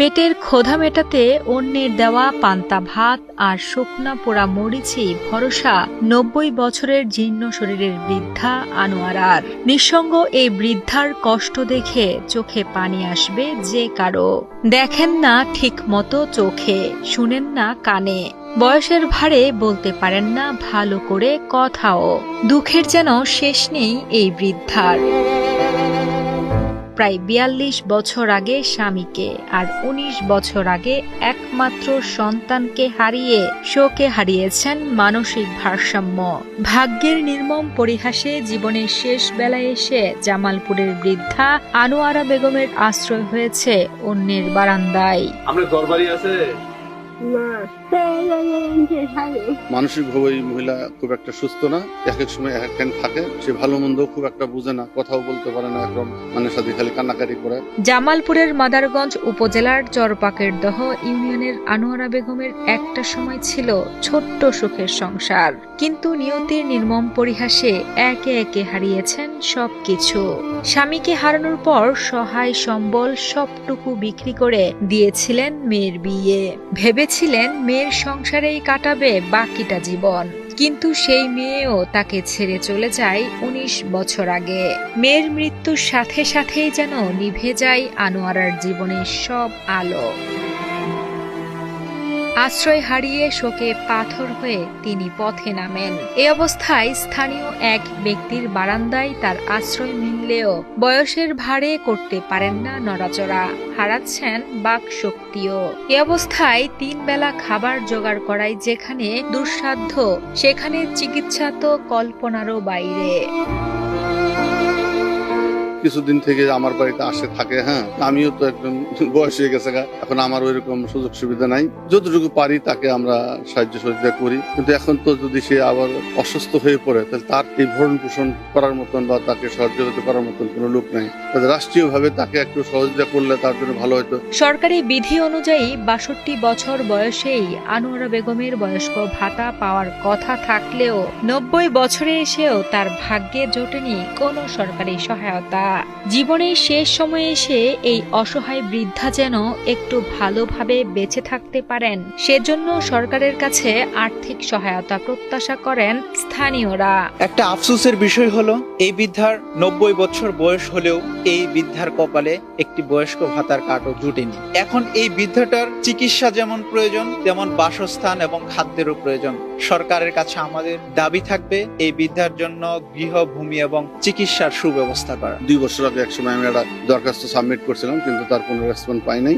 পেটের ক্ষোধা মেটাতে অন্যের দেওয়া পান্তা ভাত আর শুকনা পোড়া মরিচি ভরসা নব্বই বছরের জীর্ণ শরীরের বৃদ্ধা আনোয়ারার নিঃসঙ্গ এই বৃদ্ধার কষ্ট দেখে চোখে পানি আসবে যে কারও। দেখেন না ঠিক মতো চোখে, শুনেন না কানে। বয়সের ভারে বলতে পারেন না ভালো করে কথাও। দুঃখের যেন শেষ নেই এই বৃদ্ধার। প্রায় বিয়াল্লিশ বছর আগে স্বামীকে আর ১৯ বছর আগে একমাত্র সন্তানকে হারিয়ে শোকে হারিয়েছেন মানসিক ভারসাম্য। ভাগ্যের নির্মম পরিহাসে জীবনের শেষ বেলায় এসে জামালপুরের বৃদ্ধা আনোয়ারা বেগমের আশ্রয় হয়েছে অন্যের বারান্দায়। আমরা আছে? মানসিকভাবে মহিলা খুব একটা সুস্থ না। এক এক সময় এক এক থাকে। সে ভালো মন্দ খুব একটা বুঝে না। কথাও বলতে পারে না একদম মানে সাথে খালি কান্নাকাটি করে। জামালপুরের মাদারগঞ্জ উপজেলার চরপাকের দহ ইউনিয়নের আনোয়ারা বেগমের একটা সময় ছিল ছোট্ট সুখের সংসার। কিন্তু নিয়তির নির্মম পরিহাসে একে একে হারিয়েছেন সবকিছু। স্বামীকে হারানোর পর সহায় সম্বল সবটুকু বিক্রি করে দিয়েছিলেন মেয়ের বিয়ে। ভেবেছিলেন মেয়ের সংসারেই কাটাবে বাকিটা জীবন। কিন্তু সেই মেয়েও তাকে ছেড়ে চলে যায় উনিশ বছর আগে। মেয়ের মৃত্যুর সাথে সাথেই যেন নিভে যায় আনোয়ারার জীবনের সব আলো। আশ্রয় হারিয়ে শোকে পাথর হয়ে তিনি পথে নামেন। এ অবস্থায় স্থানীয় এক ব্যক্তির বারান্দায় তার আশ্রয় মিললেও বয়সের ভারে করতে পারেন না নড়াচড়া, হারাচ্ছেন বাক শক্তিও। এ অবস্থায় তিন বেলা খাবার জোগাড় করাই যেখানে দুঃসাধ্য, সেখানে চিকিৎসা তো কল্পনারও বাইরে। কিছুদিন থেকে আমার বাড়িতে আসে, থাকে হ্যাঁ। আমিও তো একদম বয়স হয়ে গেছে এখন আমার ওইরকম সুযোগ সুবিধা নাই। যতটুকু পারি তাকে আমরা সাহায্য সহযোগিতা করি। কিন্তু এখন তো যদি সে আবার অসুস্থ হয়ে পড়ে, তাহলে তার এই ভরণ পোষণ করার মতন বা তাকে সহযোগিতা করার মতন কোনো লোক নাই। তাহলে রাষ্ট্রীয়ভাবে তাকে একটু সহযোগিতা করলে তার জন্য ভালো হতো। সরকারি বিধি অনুযায়ী বাষট্টি বছর বয়সেই আনোয়ারা বেগমের বয়স্ক ভাতা পাওয়ার কথা থাকলেও নব্বই বছরে এসেও তার ভাগ্যে জোটেনি কোনো সরকারি সহায়তা। জীবনের শেষ সময়ে এসে এই অসহায় বৃদ্ধা যেন একটু ভালোভাবে বেঁচে থাকতে পারেন সেজন্য সরকারের কাছে আর্থিক সহায়তা প্রত্যাশা করেন স্থানীয়রা। একটা আফসোসের বিষয় হলো এই বৃদ্ধার নব্বই বছর বয়স হলেও এই বৃদ্ধার কপালে একটি বয়স্ক ভাতার কার্ডও জুটেনি। এখন এই বৃদ্ধাটার চিকিৎসা যেমন প্রয়োজন তেমন বাসস্থান এবং খাদ্যেরও প্রয়োজন। সরকারের কাছে আমাদের দাবি থাকবে এই বৃদ্ধার জন্য গৃহভূমি এবং চিকিৎসার সুব্যবস্থা করা। দুই বছর আগে এক সময় আমি একটা দরখাস্ত সাবমিট করছিলাম, কিন্তু তার কোনো রেসপন্স পাই নাই।